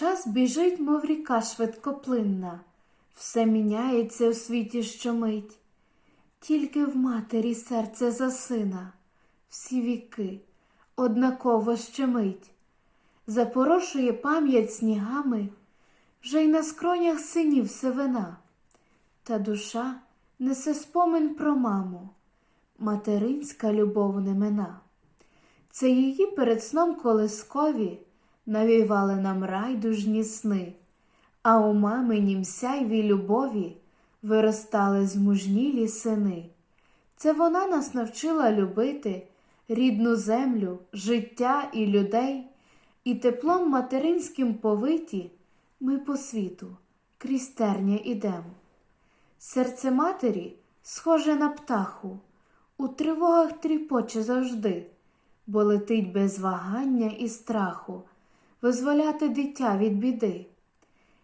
Час біжить, мов ріка швидкоплинна, все міняється у світі щомить, тільки в матері серце за сина, всі віки однаково щемить, запорошує пам'ять снігами, вже й на скронях синів сивина, та душа несе спомин про маму, материнська любов не мина. Це її перед сном колискові навівали нам райдужні сни, а у маминім сяйві любові виростали змужнілі сини. Це вона нас навчила любити рідну землю, життя і людей, і теплом материнським повиті ми по світу крізь терня ідемо. Серце матері схоже на птаху, у тривогах тріпоче завжди, бо летить без вагання і страху, визволяти дитя від біди.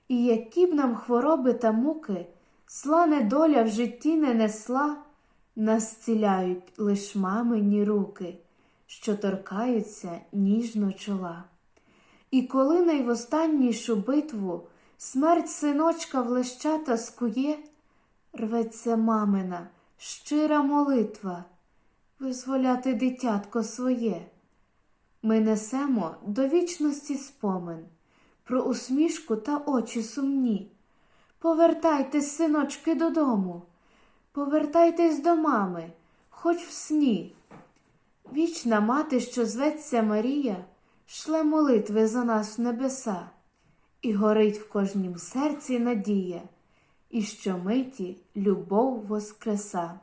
І які б нам хвороби та муки, зла недоля в житті не несла, нас зціляють лиш мамині руки, що торкаються ніжно чола. І коли найвостаннішу битву смерть синочка в лещата скує, рветься мамина, щира молитва, визволяти дитятко своє. Ми несемо до вічності спомин про усмішку та очі сумні. Повертайтесь, синочки, додому, повертайтесь до мами, хоч в сні. Вічна мати, що зветься Марія, шле молитви за нас в небеса, і горить в кожнім серці надія, і щомиті любов воскреса.